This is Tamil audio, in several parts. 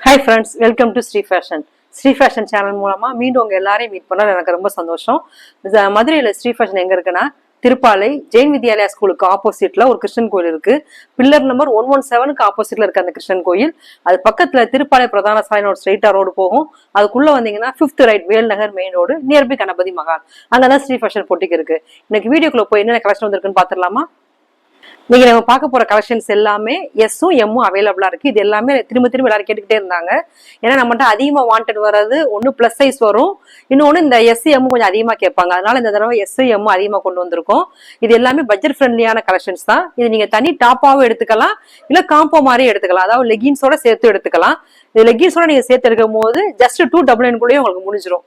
Hi friends welcome to Sri fashion Sri fashion channel மூலமாக மீண்டும் உங்கள் எல்லாரையும் மீட் பண்ண எனக்கு ரொம்ப சந்தோஷம். மதுரையில் ஸ்ரீ ஃபேஷன் எங்கே இருக்குன்னா திருப்பாலை ஜெயின் வித்யாலயா ஸ்கூலுக்கு ஆப்போசிட்ல ஒரு கிருஷ்ணன் கோயில் இருக்கு. பில்லர் நம்பர் ஒன் ஒன் செவனுக்கு ஆப்போசிட்ல இருக்க அந்த கிருஷ்ணன் கோயில். அது பக்கத்துல திருப்பாலை பிரதான சாலையின் ஒரு ஸ்ட்ரெயிட்டா ரோடு போகும். அதுக்குள்ள வந்தீங்கன்னா fifth right Vel Nagar main road nearby Ganapathi Mahal அங்கதான் ஸ்ரீ ஃபேஷன் பொட்டிக்கு இருக்கு. இன்னைக்கு வீடியோக்குள்ள போய் என்னென்ன கலெக்ஷன் வந்திருக்குன்னு பாத்துடலாமா இன்னைக்கு நம்ம பார்க்க போற கலெக்ஷன்ஸ் எல்லாமே எஸ்ஸும் எம்மும் அவைலபிளா இருக்கு. இது எல்லாமே திரும்ப திரும்ப எல்லாரும் கேட்டுக்கிட்டே இருந்தாங்க. ஏன்னா நம்மகிட்ட அதிகமா வாண்டட் வர்றது ஒன்னு பிளஸ் சைஸ் வரும். இன்னொன்னு இந்த எஸ் எம் கொஞ்சம் அதிகமா கேட்பாங்க. அதனால இந்த தடவை எஸ் எம் அதிகமா கொண்டு வந்திருக்கோம். இது எல்லாமே பட்ஜெட் ஃப்ரெண்ட்லியான கலெக்ஷன்ஸ் தான். இது நீங்க தனி டாப்பாவும் எடுத்துக்கலாம். இல்ல காம்போ மாதிரி எடுத்துக்கலாம். அதாவது லெகின்ஸோட சேர்த்து எடுத்துக்கலாம். இது லெகின்ஸோட நீங்க சேர்த்து எடுக்கும் போது ஜஸ்ட் டூ டபுள் நைன் உங்களுக்கு முடிஞ்சிரும்.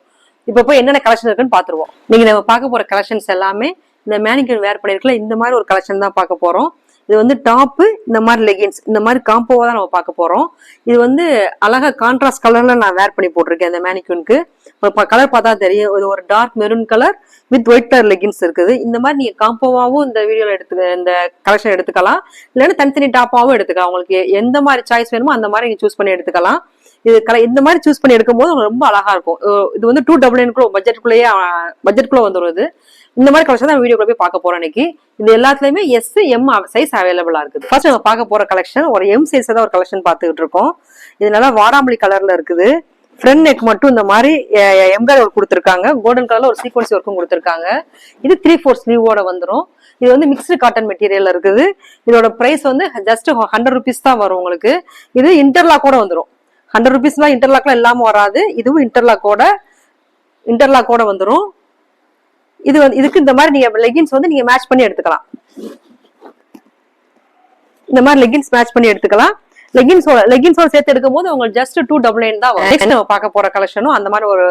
இப்போ போய் என்னென்ன கலெக்ஷன் இருக்குன்னு பாத்துருவோம் நீங்க நம்ம பார்க்க போற கலெக்ஷன்ஸ் எல்லாமே இந்த மேனிக்கன் வேர் பண்ணிருக்கல இந்த மாதிரி ஒரு கலெக்ஷன் தான் பார்க்க போறோம். இது வந்து டாப்பு இந்த மாதிரி லெகின்ஸ் இந்த மாதிரி காம்போவா தான் நம்ம பார்க்க போறோம். இது வந்து அழகா கான்ட்ராஸ்ட் கலர்ல நான் வேர் பண்ணி போட்டிருக்கேன் இந்த மேனிக்யூனுக்கு கலர் பார்த்தா தெரியும். இது ஒரு dark maroon colour with white colour leggings இருக்குது. இந்த மாதிரி நீங்க காம்போவாவும் இந்த வீடியோல எடுத்து இந்த கலெக்ஷன் எடுத்துக்கலாம். இல்லைன்னா தனித்தனி டாப்பாவும் எடுத்துக்கலாம். உங்களுக்கு எந்த மாதிரி சாய்ஸ் வேணுமோ அந்த மாதிரி நீங்க சூஸ் பண்ணி எடுத்துக்கலாம். இது கல இந்த மாதிரி சூஸ் பண்ணி எடுக்கும்போது உங்களுக்கு ரொம்ப அழகா இருக்கும். இது வந்து டூ டபுள் நைன் பட்ஜெட்டுக்குள்ளேயே பட்ஜெட்டுக்குள்ள வந்துடும் இது. இந்த மாதிரி கலெக்ஷன் தான் வீடியோ போய் பார்க்க போறோம் இன்னைக்கு. இது எல்லாத்துலயுமே எஸ் எம் சைஸ் அவைலபிளா இருக்குது. ஃபர்ஸ்ட் நம்ம பார்க்க போற கலெக்ஷன் ஒரு எம் சைஸ் தான் ஒரு கலெக்ஷன் பார்த்துக்கிட்டு இருக்கோம். இது நல்லா கலர்ல இருக்குது. ஃப்ரண்ட் நெக் மட்டும் இந்த மாதிரி எம்ப்ராய்டரி ஒர்க் கொடுத்துருக்காங்க. கோல்டன் கலர்ல ஒரு சீக்வன்சி ஒர்க்கும் கொடுத்துருக்காங்க. இது த்ரீ ஃபோர் ஸ்லீவோட வந்துடும் இது வந்து மிக்ஸ்டு காட்டன் மெட்டீரியல் இருக்குது. இதோட பிரைஸ் வந்து ஜஸ்ட் ஹண்ட்ரட் ருபீஸ் தான் வரும் உங்களுக்கு. இது இன்டர்லாக்கோட வந்துடும் ஹண்ட்ரட் ருபீஸ்லாம் இன்டர்லாக்லாம் இல்லாமல் வராது. இதுவும் இன்டர்லாக்கோட இன்டர்லாக்கோட வந்துடும் இது வந்து இதுக்கு இந்த மாதிரி நீங்க லெகின்ஸ் வந்து நீங்க மேட்ச் பண்ணி எடுத்துக்கலாம். இந்த மாதிரி லெகின்ஸ் மேட்ச் பண்ணி எடுத்துக்கலாம். லெகின்ஸோட லெகின்ஸோட சேர்த்து எடுக்கும் போது உங்களுக்கு ஜஸ்ட் டூ டபுள் நைன் தான் நெக்ஸ்ட் நம்ம பார்க்க போற கலெக்ஷனும் அந்த மாதிரி ஒரு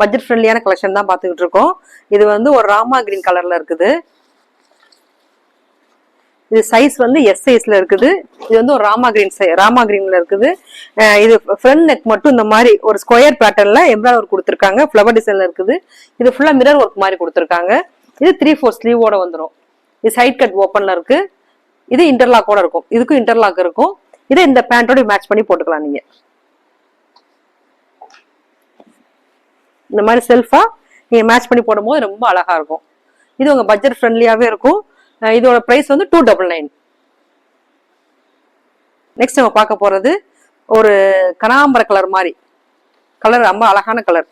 பட்ஜெட் ஃப்ரெண்ட்லியான கலெக்ஷன் தான் பார்த்துக்கிட்டு இருக்கோம். இது வந்து ஒரு ராமா கிரீன் கலர்ல இருக்குது. இது சைஸ் வந்து எஸ் சைஸ்ல இருக்குது. இது வந்து ஒரு ராமா கிரீன் ராமா கிரீன்ல இருக்குது. இது ஃப்ரண்ட் நெக் மட்டும் இந்த மாதிரி ஒரு ஸ்கொயர் பேட்டர்ன்ல எம்ப்ராய்டர் ஒர்க் கொடுத்துருக்காங்க. ஃப்ளவர் டிசைன்ல இருக்குது. இது ஃபுல்லா மிரர் ஒர்க் மாதிரி கொடுத்துருக்காங்க. இது த்ரீ ஃபோர் ஸ்லீவோட வந்துடும் இது சைட் கட் ஓப்பன்ல இருக்கு. இது இன்டர்லாக்கோட இருக்கும். இதுக்கும் இன்டர்லாக் இருக்கும். இதை இந்த பேண்டோட மேட்ச் பண்ணி போட்டுக்கலாம் நீங்க. இந்த மாதிரி செல்ஃபா நீங்க மேட்ச் பண்ணி போடும்போது ரொம்ப அழகா இருக்கும். இது உங்க பட்ஜெட் ஃப்ரெண்ட்லியாவே இருக்கும். இதோட பிரைஸ் வந்து டூ டபுள் நைன் நெக்ஸ்ட் நம்ம பார்க்க போகிறது ஒரு கனாம்பர கலர் மாதிரி. கலர் ரொம்ப அழகான கலர்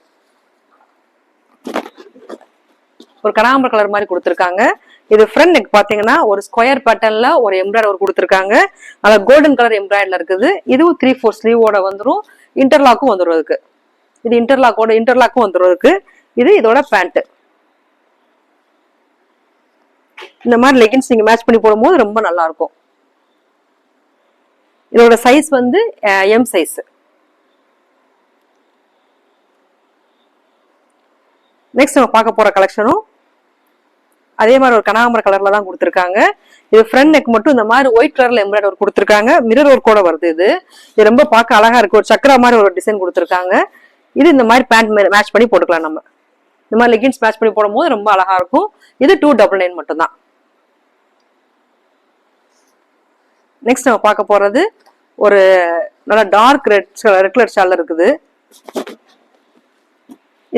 ஒரு கனாம்பர கலர் மாதிரி கொடுத்துருக்காங்க. இது ஃப்ரண்ட் நெக் பார்த்தீங்கன்னா ஒரு ஸ்கொயர் பேட்டர்னில் ஒரு எம்ப்ராய்டர் ஒரு கொடுத்துருக்காங்க. அதில் கோல்டன் கலர் எம்ப்ராய்டரில் இருக்குது. இதுவும் த்ரீ ஃபோர் ஸ்லீவோட வந்துடும் இன்டர்லாக்கும் வந்துடும் இதுக்கு இது இன்டர்லாக்கோட இன்டர்லாக்கும் வந்துடும் இதுக்கு இது இதோட பேண்ட்டு இந்த மாதிரி லெகின்ஸ் நீங்கள் மேட்ச் பண்ணி போடும்போது ரொம்ப நல்லா இருக்கும் இதோட சைஸ் வந்து எம் சைஸ் நெக்ஸ்ட் நம்ம பார்க்க போகிற கலெக்ஷனும் அதே மாதிரி ஒரு கனகாமர கலரில் தான் கொடுத்துருக்காங்க. இது ஃப்ரண்ட் நெக் மட்டும் இந்த மாதிரி ஒயிட் கலரில் எம்ப்ராய்டர் கொடுத்துருக்காங்க. மிரர் ஒர்க் கூட வருது இது. இது ரொம்ப பார்க்க அழகாக இருக்குது ஒரு சக்கரா மாதிரி ஒரு டிசைன் கொடுத்துருக்காங்க. இது இந்த மாதிரி பேண்ட் மேட்ச் பண்ணி போட்டுக்கலாம் நம்ம. இந்த மாதிரி லெகின்ஸ் மேட்ச் பண்ணி போடும்போது ரொம்ப அழகாக இருக்கும். இது டூ டபுள் நைன் மட்டும்தான். நெக்ஸ்ட் நம்ம பார்க்க போறது ஒரு நல்ல dark red red colour shawl இருக்குது.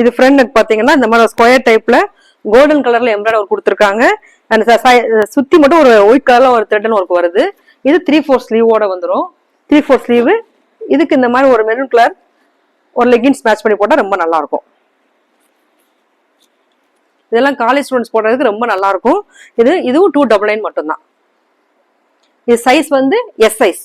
இது ஃப்ரண்ட் நெக் பார்த்தீங்கன்னா இந்த மாதிரி ஸ்கொயர் டைப்ல கோல்டன் கலர்ல எம்ப்ராய்டர் ஒர்க் கொடுத்துருக்காங்க. அண்ட் சுத்தி மட்டும் ஒரு ஒயிட் கலர்ல ஒரு த்ரெட்டன் ஒர்க் வருது. இது த்ரீ ஃபோர் ஸ்லீவோட வந்துடும் த்ரீ ஃபோர் ஸ்லீவு இதுக்கு இந்த மாதிரி ஒரு மெரூன் கலர் ஒரு லெகின்ஸ் மேட்ச் பண்ணி போட்டால் ரொம்ப நல்லா இருக்கும் இதெல்லாம் காலேஜ் ஸ்டூடெண்ட்ஸ் போடுறதுக்கு ரொம்ப நல்லா இருக்கும் இது இதுவும் டூ டபுள் நைன் மட்டும்தான். இது சைஸ் வந்து எஸ் சைஸ்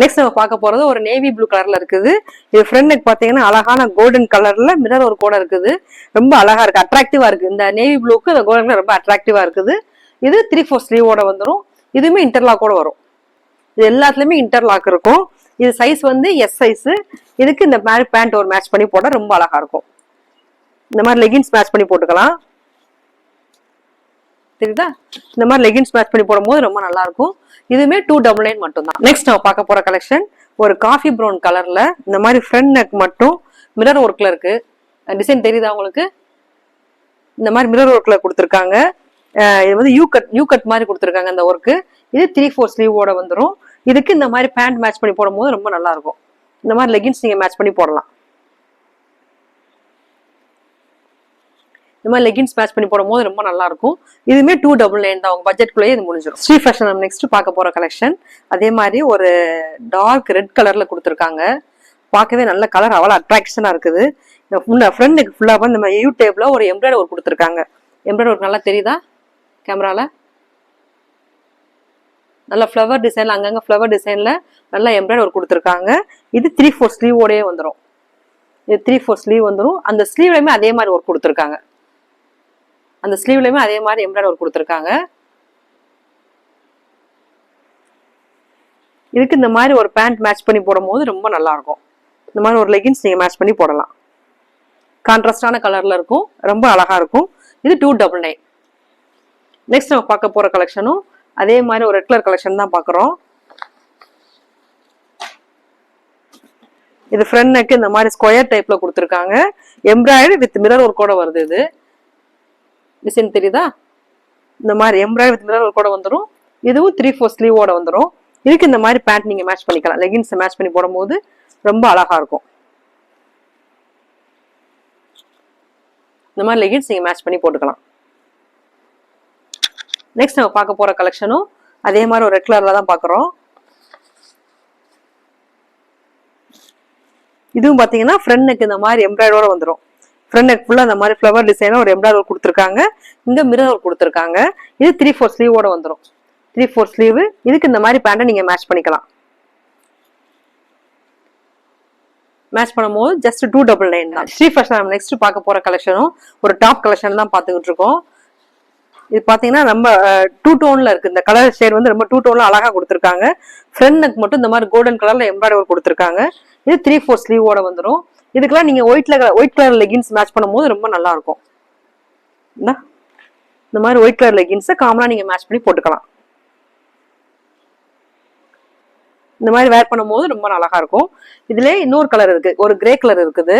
நெக்ஸ்ட் நம்ம பார்க்க போறது ஒரு நேவி ப்ளூ கலர்ல இருக்குது. இது ஃப்ரண்ட் நெக் பாத்தீங்கன்னா அழகான கோல்டன் கலர்ல மிரர் ஒரு கூட இருக்குது. ரொம்ப அழகா இருக்கு அட்ராக்டிவா இருக்கு. இந்த நேவி ப்ளூக்கு இந்த கோல்டன் கலர் ரொம்ப அட்ராக்டிவா இருக்குது. இது த்ரீ ஃபோர் ஸ்லீவோட வந்துடும் இதுவுமே இன்டர்லாக்கோட வரும். இது எல்லாத்துலயுமே இன்டர்லாக் இருக்கும். இது சைஸ் வந்து எஸ் சைஸ் இதுக்கு இந்த மாதிரி பேண்ட் ஒரு மேட்ச் பண்ணி போட ரொம்ப அழகா இருக்கும். இந்த மாதிரி லெகின்ஸ் மேட்ச் பண்ணி போட்டுக்கலாம். தெரியுதா? இந்த மாதிரி லெகின்ஸ் மேட்ச் பண்ணி போடும்போது ரொம்ப நல்லா இருக்கும் இதுவுமே டூ டபுள் நைன் மட்டும் தான் நெக்ஸ்ட் நம்ம பார்க்க போற கலெக்ஷன் ஒரு காஃபி ப்ரௌன் கலர்ல இந்த மாதிரி ஃப்ரண்ட் நெக் மட்டும் மிரர் ஒர்க்ல இருக்கு. டிசைன் தெரியுதா உங்களுக்கு? இந்த மாதிரி மிரர் ஒர்க்ல கொடுத்துருக்காங்க. இது வந்து யூ கட் யூ கட் மாதிரி கொடுத்துருக்காங்க இந்த ஒர்க்கு இது த்ரீ ஃபோர் ஸ்லீவோட வந்துடும் இதுக்கு இந்த மாதிரி பேண்ட் மேட்ச் பண்ணி போடும்போது ரொம்ப நல்லா இருக்கும் இந்த மாதிரி லெகின்ஸ் நீங்க மேட்ச் பண்ணி போடலாம். இந்த மாதிரி லெகின்ஸ் மேட்ச் பண்ணி போடும்போது ரொம்ப நல்லா இருக்கும் இதுவுமே டூ டபுள் நைன் தான். உங்க பட்ஜெட்குள்ளேயே இது முடிஞ்சிடும். ஸ்ரீ ஃபேஷன் நம்ம நெக்ஸ்ட் பார்க்க போற கலெக்ஷன் அதே மாதிரி ஒரு டார்க் ரெட் கலர்ல கொடுத்துருக்காங்க. பார்க்கவே நல்ல கலர் அவ்வளோ அட்ராக்ஷனாக இருக்குது. ஃப்ரெண்டுக்கு ஃபுல்லாக இந்த நம்ம யூ டேப்ல ஒரு எம்ப்ராய்டர் ஒர்க் கொடுத்துருக்காங்க. எம்ப்ராய்டர் ஒர்க் நல்லா தெரியுதா? கேமரால நல்ல ஃப்ளவர் டிசைன்ல அங்கங்கே ஃப்ளவர் டிசைன்ல நல்லா எம்ப்ராய்டர் ஒர்க் கொடுத்துருக்காங்க. இது த்ரீ ஃபோர் ஸ்லீவோடயே வந்துடும் இது த்ரீ ஃபோர் ஸ்லீவ் வந்துடும் அந்த ஸ்லீவ்லையுமே அதே மாதிரி ஒர்க் கொடுத்துருக்காங்க. அந்த ஸ்லீவ்லையுமே அதே மாதிரி எம்ப்ராய்டர் ஒர்க் கொடுத்துருக்காங்க. இதுக்கு இந்த மாதிரி ஒரு பேண்ட் மேட்ச் பண்ணி போடும்போது ரொம்ப நல்லாயிருக்கும். இந்த மாதிரி ஒரு லெகின்ஸ் நீங்கள் மேட்ச் பண்ணி போடலாம். கான்ட்ராஸ்டான கலரில் இருக்கும். ரொம்ப அழகாக இருக்கும். இது டூ டபுள் நைன் நெக்ஸ்ட் நம்ம பார்க்க போகிற கலெக்ஷனும் அதே மாதிரி ஒரு ரெட் கலர் கலெக்ஷன் தான் பார்க்குறோம். இது ஃப்ரண்ட் நெக் இந்த மாதிரி ஸ்கொயர் டைப்பில் கொடுத்துருக்காங்க. எம்ப்ராய்டரி வித் மிரர் ஒர்க்கோட வருது இது. டிசைன் தெரியுதா? இந்த மாதிரி எம்ப்ராய்டரி வித் மிரர் கூட வந்துடும் இதுவும் த்ரீ ஃபோர் ஸ்லீவோட வந்துடும் இதுக்கு இந்த மாதிரி பேண்ட் நீங்கள் மேட்ச் பண்ணிக்கலாம். லெகின்ஸ் மேட்ச் பண்ணி போடும்போது ரொம்ப அழகாக இருக்கும். இந்த மாதிரி லெகின்ஸ் நீங்கள் மேட்ச் பண்ணி போட்டுக்கலாம். நெக்ஸ்ட் நம்ம பார்க்க போகிற கலெக்ஷனும் அதே மாதிரி ஒரு ரெட் கலரில் தான் பார்க்குறோம். இதுவும் பார்த்தீங்கன்னா ஃப்ரண்ட் நெக் இந்த மாதிரி எம்ப்ராய்டரோட வந்துடும் ஃப்ரண்ட் நெக் ஃபுல்லாக அந்த மாதிரி ஃப்ளவர் டிசைனாக ஒரு எம்ப்ராய்டர் கொடுத்துருக்காங்க. இங்கே மிரர் ஒர்க் கொடுத்துருக்காங்க. இது த்ரீ ஃபோர் ஸ்லீவோட வந்துடும் த்ரீ ஃபோர் ஸ்லீவு இதுக்கு இந்த மாதிரி பேண்ட்டை நீங்கள் மேட்ச் பண்ணிக்கலாம். மேட்ச் பண்ணும்போது ஜஸ்ட் டூ டபுள் நைன் தான். ஸ்ரீ ஃபேஷன் நம்ம நெக்ஸ்ட் பார்க்க போகிற கலெக்ஷனும் ஒரு டாப் கலெக்ஷன் தான் பார்த்துக்கிட்டு இருக்கோம். இது பார்த்தீங்கன்னா ரொம்ப டூ டோனில் இருக்குது இந்த கலர் ஷேட் வந்து ரொம்ப டூ டோனில் அழகாக கொடுத்துருக்காங்க. ஃப்ரண்ட் நெக் மட்டும் இந்த மாதிரி கோல்டன் கலரில் எம்ப்ராய்டர் கொடுத்துருக்காங்க. இது த்ரீ ஃபோர் ஸ்லீவோட வந்துடும் இதுக்கெல்லாம் நீங்கள் ஒயிட்ல ஒயிட் கலர் லெகின்ஸ் மேட்ச் பண்ணும்போது ரொம்ப நல்லா இருக்கும் இந்த மாதிரி ஒயிட் கலர் லெகின்ஸை காமனாக நீங்கள் மேட்ச் பண்ணி போட்டுக்கலாம். இந்த மாதிரி வேர் பண்ணும்போது ரொம்ப அழகா இருக்கும் இதுல இன்னொரு கலர் இருக்கு. ஒரு கிரே கலர் இருக்குது.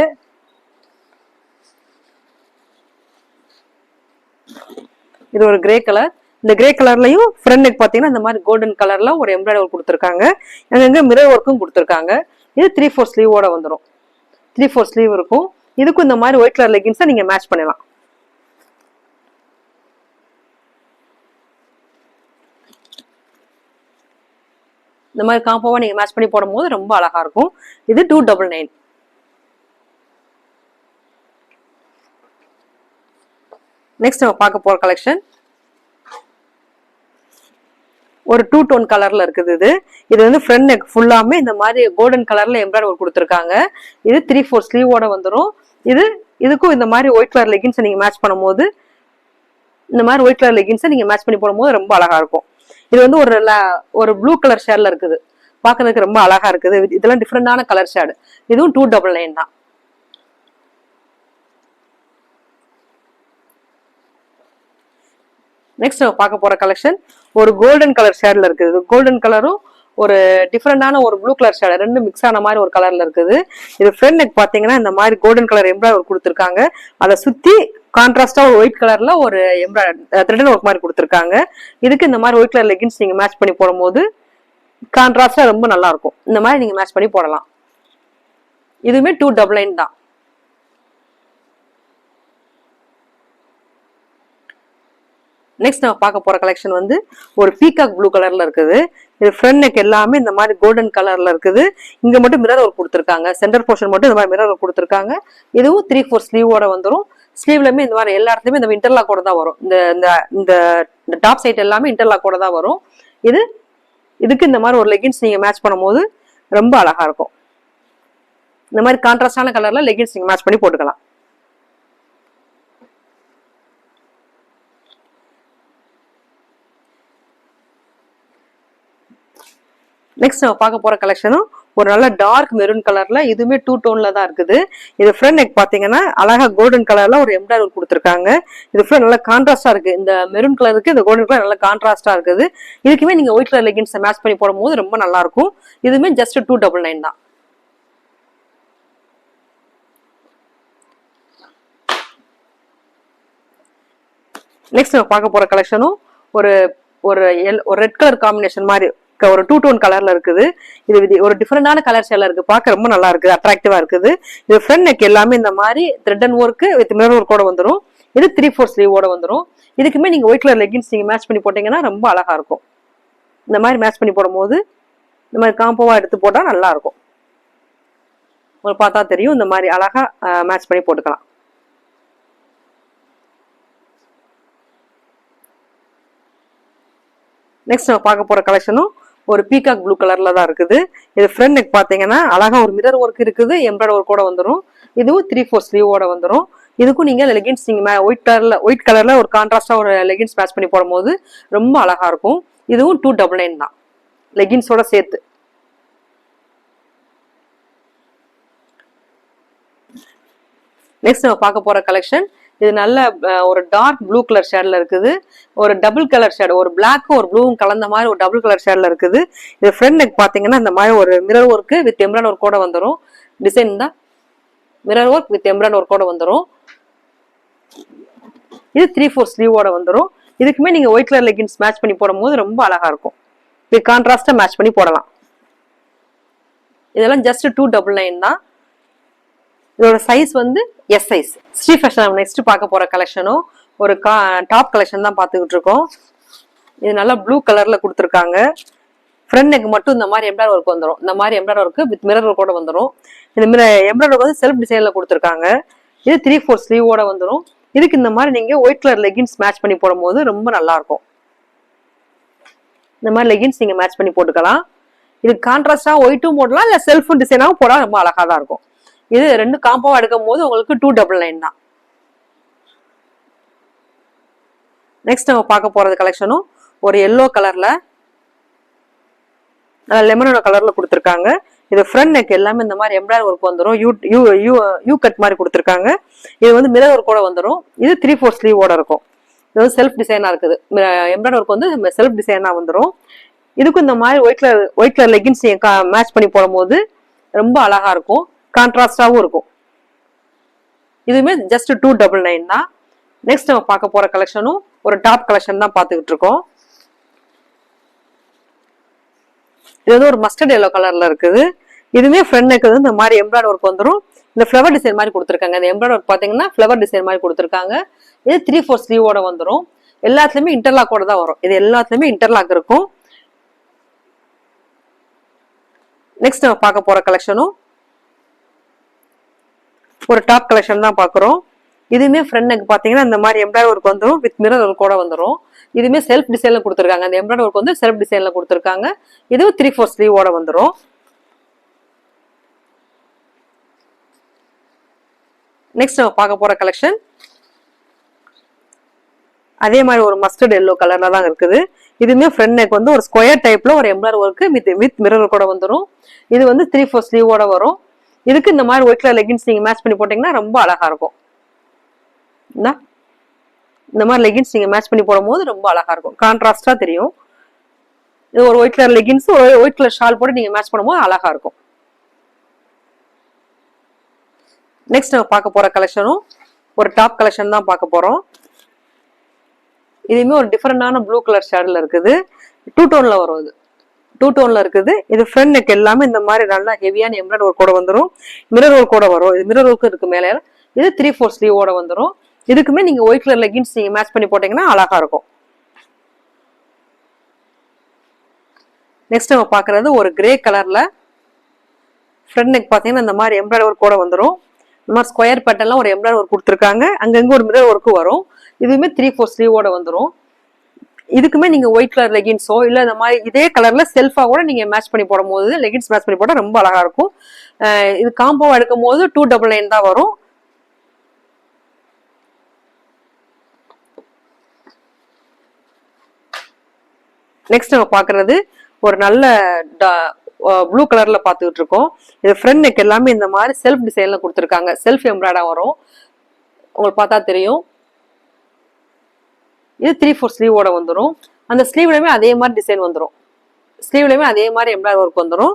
இது ஒரு கிரே கலர் இந்த கிரே கலர்லயும் ஃப்ரண்ட் நெக் பாத்தீங்கன்னா இந்த மாதிரி கோல்டன் கலர்ல ஒரு எம்ப்ராய்டர் ஒர்க் கொடுத்துருக்காங்க. அங்கங்க மிரர் ஒர்க்கும் கொடுத்துருக்காங்க. இது த்ரீ ஃபோர் ஸ்லீவோட வந்துடும் த்ரீ ஃபோர் ஸ்லீவ் இருக்கும். இதுக்கும் இந்த மாதிரி ஒயிட் கலர் லெகின்ஸை நீங்க மேட்ச் பண்ணலாம். இந்த மாதிரி காம்போவா நீங்க மேட்ச் பண்ணி போடும்போது ரொம்ப அழகா இருக்கும். இது டூ டபுள் நைன் நெக்ஸ்ட் நம்ம பார்க்க போற கலெக்ஷன் ஒரு டூ டோன் கலர்ல இருக்குது இது. இது வந்து ஃப்ரண்ட் நெக் ஃபுல்லாமே இந்த மாதிரி கோல்டன் கலர்ல எம்ப்ராய்டர் கொடுத்துருக்காங்க. இது த்ரீ ஃபோர் ஸ்லீவோட வந்துடும் இது இதுக்கும் இந்த மாதிரி ஒயிட் கலர் லெகின்ஸை நீங்க மேட்ச் பண்ணும்போது இந்த மாதிரி ஒயிட் கலர் லெகின்ஸை நீங்க மேட்ச் பண்ணி போடும்போது ரொம்ப அழகா இருக்கும். இது வந்து ஒரு ஒரு ப்ளூ கலர் ஷேட்ல இருக்குது. பார்க்கறதுக்கு ரொம்ப அழகா இருக்குது. இதெல்லாம் டிஃப்ரெண்டான கலர் ஷேடு இதுவும் டூ டபுள் நைன் தான். நெக்ஸ்ட் நம்ம பார்க்க போற கலெக்ஷன் ஒரு கோல்டன் கலர் ஷேட்ல இருக்குது. கோல்டன் கலரும் ஒரு டிஃப்ரெண்டான ஒரு ப்ளூ கலர் ஷேட் ரெண்டு மிக்ஸ் ஆன மாதிரி ஒரு கலர்ல இருக்குது. இது ஃப்ரண்ட் நெக் பாத்தீங்கன்னா இந்த மாதிரி கோல்டன் கலர் எம்ப்ராய்டர் கொடுத்துருக்காங்க. அதை சுத்தி கான்ட்ராஸ்டா ஒரு ஒயிட் கலர்ல ஒரு எம்ப்ராய்டர் த்ரெட்டன் ஒர்க் மாதிரி கொடுத்துருக்காங்க. இதுக்கு இந்த மாதிரி ஒயிட் கலர் லெகின்ஸ் நீங்க மேட்ச் பண்ணி போடும்போது கான்ட்ராஸ்டா ரொம்ப நல்லா இருக்கும். இந்த மாதிரி நீங்க மேட்ச் பண்ணி போடலாம். இதுவுமே டூ டபுள் நைன் தான். நெக்ஸ்ட் நம்ம பார்க்க போகிற கலெக்ஷன் வந்து ஒரு பீகாக் ப்ளூ கலரில் இருக்குது. இது ஃப்ரண்ட் நெக் எல்லாமே இந்த மாதிரி கோல்டன் கலரில் இருக்குது. இங்கே மட்டும் மிரர் ஒர்க் கொடுத்துருக்காங்க. சென்டர் போர்ஷன் மட்டும் இந்த மாதிரி மிரர் ஒர்க் கொடுத்துருக்காங்க. இதுவும் த்ரீ ஃபோர் ஸ்லீவோட வந்துடும் ஸ்லீவ்லையுமே இந்த மாதிரி எல்லா இடத்துலையுமே இந்த இன்டர்லாக் கூட தான் வரும். இந்த இந்த இந்த இந்த டாப் சைட் எல்லாமே இன்டர்லாக் கூட தான் வரும். இது இதுக்கு இந்த மாதிரி ஒரு லெகின்ஸ் நீங்கள் மேட்ச் பண்ணும்போது ரொம்ப அழகாக இருக்கும். இந்த மாதிரி கான்ட்ராஸ்டான கலரில் லெகின்ஸ் நீங்கள் மேட்ச் பண்ணி போட்டுக்கலாம். நெக்ஸ்ட் நம்ம பார்க்க போகிற கலெக்ஷனும் ஒரு நல்ல டார்க் மெரூன் கலரில் இதுவுமே டூ டோனில் தான் இருக்குது. இது ஃப்ரண்ட் நெக் பார்த்தீங்கன்னா அழகாக கோல்டன் கலரில் ஒரு எம்ப்ராய்டரி கொடுத்துருக்காங்க. இது ஃபுல்லாக நல்ல கான்ட்ராஸ்டாக இருக்குது இந்த மெரூன் கலருக்கு இந்த கோல்டன் கலர் நல்லா கான்ட்ராஸ்ட்டாக இருக்குது. இதுக்குமே நீங்கள் ஒயிட் கலர் லெகின்ஸை மேட்ச் பண்ணி போடும்போது ரொம்ப நல்லாயிருக்கும் இதுவுமே ஜஸ்ட் டூ டபுள் நைன் தான். நெக்ஸ்ட் நம்ம பார்க்க போகிற கலெக்ஷனும் ஒரு ஒரு எல் ஒரு ரெட் கலர் காம்பினேஷன் மாதிரி ஒரு டூ டோன் கலர்ல இருக்குது. இது ஒரு டிஃப்ரெண்டான கலர் ஷேல இருக்கு. பார்க்க ரொம்ப நல்லா இருக்குது. அட்ராக்டிவா இருக்குது. இது ஃப்ரண்ட் நெக் எல்லாமே இந்த மாதிரி thread and work with mirror ஒர்க்கோட வந்துரும். இது த்ரீ ஃபோர் ஸ்லீவோட வந்துடும் இதுக்குமே நீங்க ஒயிட் கலர் லெகின்ஸ் நீங்க மேட்ச் பண்ணி போட்டீங்கன்னா ரொம்ப அழகா இருக்கும். இந்த மாதிரி மேட்ச் பண்ணி போடும்போது இந்த மாதிரி காம்போவா எடுத்து போட்டா நல்லா இருக்கும். உங்களுக்கு பார்த்தா தெரியும். இந்த மாதிரி அழகா மேட்ச் பண்ணி போட்டுக்கலாம். நெக்ஸ்ட் நம்ம பார்க்க போற கலெக்ஷனும் ஒரு பீகாக் ப்ளூ கலர்ல தான் இருக்குது. இது ஃப்ரண்ட் நெக் பார்த்தீங்கன்னா அழகா ஒரு மிரர் ஒர்க் இருக்குது எம்ப்ராய்டர் ஒர்க்கோட வந்துடும் இதுவும் த்ரீ ஃபோர் ஸ்லீவோட வந்துடும் இதுக்கும் நீங்க லெகின்ஸ் நீங்க ஒயிட் கலர்ல ஒயிட் கலர்ல ஒரு கான்ட்ராஸ்டா ஒரு லெகின்ஸ் மேட்ச் பண்ணி போடும்போது ரொம்ப அழகா இருக்கும். இதுவும் டூ டபுள் நைன் தான். லெகின்ஸோட சேர்த்து. நெக்ஸ்ட் நம்ம பார்க்க போற கலெக்ஷன் இது நல்ல ஒரு டார்க் ப்ளூ கலர் ஷேடில் இருக்குது. ஒரு டபுள் கலர் ஷேடு ஒரு பிளாக்கும் ஒரு ப்ளூவும் கலந்த மாதிரி ஒரு டபுள் கலர் ஷேடில் இருக்குது. இது ஃப்ரண்ட் நெக் பார்த்தீங்கன்னா இந்த மாதிரி ஒரு மிரர் ஒர்க்கு வித் எம்ரான் ஒரு கூட வந்துடும் டிசைன் தான். மிரர் ஒர்க் வித் எம்ப்ராய்டர் ஒர்க்கோட வந்துடும் இது த்ரீ ஃபோர் ஸ்லீவோட வந்துடும் இதுக்குமே நீங்கள் ஒயிட் கலர் லெகின்ஸ் மேட்ச் பண்ணி போடும்போது ரொம்ப அழகாக இருக்கும். இது கான்ட்ராஸ்ட்டாக மேட்ச் பண்ணி போடலாம். இதெல்லாம் ஜஸ்ட் டூ டபுள் நைன் தான். இதோட சைஸ் வந்து S size Sri fashion next பார்க்க போற கலெக்ஷனும் ஒரு கா டாப் கலெக்ஷன் தான் பார்த்துக்கிட்டு இருக்கோம். இது நல்லா ப்ளூ கலர்ல கொடுத்துருக்காங்க. ஃப்ரண்ட் நெக் மட்டும் இந்த மாதிரி எம்ப்ராய்டர் ஒர்க் வந்துடும் இந்த மாதிரி எம்ப்ராய்டர் ஒர்க் வித் மிரர் கூட வந்துடும் இந்த மிர எம்ப்ராய்டர் வந்து செல்ஃப் டிசைனில் கொடுத்துருக்காங்க. இது த்ரீ ஃபோர் ஸ்லீவோட வந்துடும் இதுக்கு இந்த மாதிரி நீங்கள் ஒயிட் கலர் லெகின்ஸ் மேட்ச் பண்ணி போடும்போது ரொம்ப நல்லாயிருக்கும் இந்த மாதிரி லெகின்ஸ் நீங்கள் மேட்ச் பண்ணி போட்டுக்கலாம். இது கான்ட்ராஸ்டாக ஒயிட்டும் போடலாம் இல்லை செல்ஃபும் டிசைனாகவும் போடலாம் ரொம்ப அழகாக தான் இருக்கும். இது ரெண்டு காம்போவா எடுக்கும் போது உங்களுக்கு டூ டபுள் நைன் தான். நெக்ஸ்ட் நம்ம பார்க்க போறது கலெக்ஷனும் ஒரு எல்லோ கலர்ல லெமனோட கலர்ல கொடுத்துருக்காங்க. இது ஃப்ரண்ட் நெக் எல்லாமே இந்த மாதிரி எம்ப்ராய்டர் ஒர்க் வந்துடும் U U U U cut மாதிரி கொடுத்துருக்காங்க. இது வந்து மிரர் ஒர்க்கோட வந்துடும் இது த்ரீ ஃபோர் ஸ்லீவோட இருக்கும். இது வந்து செல்ஃப் டிசைனாக இருக்குது. எம்ப்ராய்டர் ஒர்க் வந்து செல்ஃப் டிசைனாக வந்துடும் இதுக்கும் இந்த மாதிரி white colour white colour leggings match பண்ணி போடும்போது ரொம்ப அழகாக இருக்கும். கான்ட்ராஸ்டாகவும் இருக்கும். இதுவுமே ஜஸ்ட் டூ டபுள் நைன் தான். நெக்ஸ்ட் நம்ம பார்க்க போற கலெக்ஷனும் ஒரு டாப் கலெக்ஷன் தான் பார்த்துக்கிட்டு இருக்கோம். இது வந்து ஒரு மஸ்டர்ட் எல்லோ கலர்ல இருக்குது. இதுவுமே ஃப்ரண்ட் நெக் வந்து இந்த மாதிரி எம்ப்ராய்டர் ஒர்க் வந்துடும் இந்த ஃப்ளவர் டிசைன் மாதிரி கொடுத்துருக்காங்க. இந்த எம்ப்ராய்டர் ஒர்க் பார்த்தீங்கன்னா ஃப்ளவர் டிசைன் மாதிரி கொடுத்துருக்காங்க. இது த்ரீ ஃபோர் ஸ்லீவோட வந்துடும் எல்லாத்துலயுமே இன்டர்லாக்கோட தான் வரும். இது எல்லாத்துலயுமே இன்டர்லாக் இருக்கும். நெக்ஸ்ட் நம்ம பார்க்க போற கலெக்ஷனும் ஒரு டாப் கலெக்ஷன் தான் பார்க்குறோம் இதுவுமே ஃப்ரண்ட் நெக் பார்த்தீங்கன்னா இந்த மாதிரி எம்ப்ராய்டர் ஒர்க் வந்துடும் வித் மிரர் ஒர்க்கோட வந்துடும் இதுவுமே செல்ஃப் டிசைனில் கொடுத்துருக்காங்க. அந்த எம்ப்ராய்டர் ஒர்க் வந்து செல்ஃப் டிசைனில் கொடுத்துருக்காங்க. இதுவும் த்ரீ ஃபோர் ஸ்லீவோட வந்துடும் நெக்ஸ்ட் நம்ம பார்க்க போகிற கலெக்ஷன் அதே மாதிரி ஒரு மஸ்டர்ட் எல்லோ கலரில் தான் இருக்குது. இதுவுமே ஃப்ரண்ட் நெக் வந்து ஒரு ஸ்கொயர் டைப்பில் ஒரு embroider work with with mirror கூட வந்துடும் இது வந்து த்ரீ ஃபோர் ஸ்லீவோட வரும். இதுக்கு இந்த மாதிரி ஒயிட் கலர் லெகின்ஸ் நீங்க மேட்ச் பண்ணி போட்டீங்கன்னா ரொம்ப அழகா இருக்கும். இந்த. மாதிரி லெகின்ஸ் நீங்க மேட்ச் பண்ணி போடும்போது ரொம்ப அழகா இருக்கும். கான்ட்ராஸ்டா தெரியும். இது ஒரு ஒயிட் கலர் லெகின்ஸ் ஒரு ஒயிட் கலர் ஷால் போட்டு நீங்க மேட்ச் பண்ணும்போது அழகா இருக்கும். நெக்ஸ்ட் நம்ம பார்க்க போற கலெக்ஷனும் ஒரு டாப் கலெக்ஷன் தான் பார்க்க போறோம். இதுவுமே ஒரு டிஃப்ரெண்டான ப்ளூ கலர் ஷேடில் இருக்குது. டூ டோனில் வரும் இது. டூ டோன்ல இருக்குது. இது ஃப்ரண்ட் நெக் எல்லாமே இந்த மாதிரி நல்லா ஹெவியான எம்ப்ராய்டர் ஒர்க் கூட வந்துடும் மிரர் ஒர்க் கூட வரும். இது மிரர் ஒர்க் இருக்கு மேலே. இது த்ரீ ஃபோர் ஸ்லீவோட வந்துடும் இதுக்குமே நீங்க ஒயிட் கலர் லெகின்ஸ் நீங்க மேட்ச் பண்ணி போட்டீங்கன்னா அழகா இருக்கும். நெக்ஸ்ட் நம்ம பார்க்கறது ஒரு கிரே கலர்ல ஃப்ரண்ட் நெக் பார்த்தீங்கன்னா இந்த மாதிரி எம்ப்ராய்டர் ஒர்க் கூட வந்துடும் இந்த மாதிரி ஸ்கொயர் பேட்டர்லாம் ஒரு எம்ப்ராய்டர் ஒர்க் கொடுத்துருக்காங்க. அங்கங்க ஒரு மிரர் ஒர்க்கு வரும். இதுவுமே த்ரீ ஃபோர் ஸ்லீவோட வந்துடும் இதுக்குமே நீங்க ஒயிட் கலர் லெகின்ஸோ இல்ல இந்த மாதிரி இதே கலர்ல செல்ஃபா கூட நீங்க மேட்ச் பண்ணி போடும் போது லெகின்ஸ் மேட்ச் பண்ணி போட்டா ரொம்ப அழகா இருக்கும். இது காம்போ எடுக்கும் போது டூ டபுள் நைன் தான் வரும். நெக்ஸ்ட் நம்ம பாக்குறது ஒரு நல்ல ப்ளூ கலர்ல பார்த்துக்கிட்டு இருக்கோம். இது ஃப்ரண்ட் நெக் எல்லாமே இந்த மாதிரி செல்ஃப் டிசைன்ல கொடுத்துருக்காங்க. செல்ஃப் எம்ப்ராய்டா வரும். உங்களுக்கு பார்த்தா தெரியும். இது த்ரீ ஃபோர் ஸ்லீவோட வந்துடும் அந்த ஸ்லீவ்லையுமே அதே மாதிரி டிசைன் வந்துடும் ஸ்லீவ்லையுமே அதே மாதிரி எம்ப்ராய்டர் ஒர்க் வந்துடும்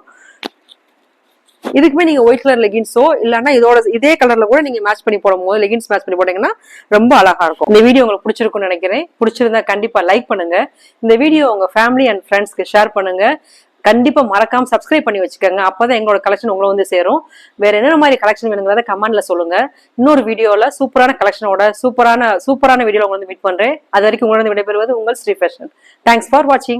இதுக்குமே நீங்க ஒயிட் கலர் லெகின்ஸோ இல்லைன்னா இதோட இதே கலர்ல கூட நீங்க மேட்ச் பண்ணி போடும் போது லெகின்ஸ் மேட்ச் பண்ணி போட்டீங்கன்னா ரொம்ப அழகா இருக்கும். இந்த வீடியோ உங்களுக்கு பிடிச்சிருக்கும்னு நினைக்கிறேன். பிடிச்சிருந்தா கண்டிப்பா லைக் பண்ணுங்க. இந்த வீடியோ உங்க ஃபேமிலி அண்ட் ஃப்ரெண்ட்ஸ்க்கு ஷேர் பண்ணுங்க. கண்டிப்பா மறக்காம சப்ஸ்கிரைப் பண்ணி வச்சுக்கோங்க. அப்பதான் எங்களோட கலெக்ஷன் உங்களை வந்து சேரும். வேற என்னென்ன மாதிரி கலெக்ஷன் வேணுங்கிறத கமெண்ட்ல சொல்லுங்க. இன்னொரு வீடியோல சூப்பரான கலெக்ஷனோட சூப்பரான சூப்பரான வீடியோ உங்களை வந்து மீட் பண்றேன். அது வரைக்கும் உங்களோட விடைபெறுவது உங்கள் ஸ்ரீ ஃபேஷன் தேங்க்ஸ் ஃபார் வாட்சிங்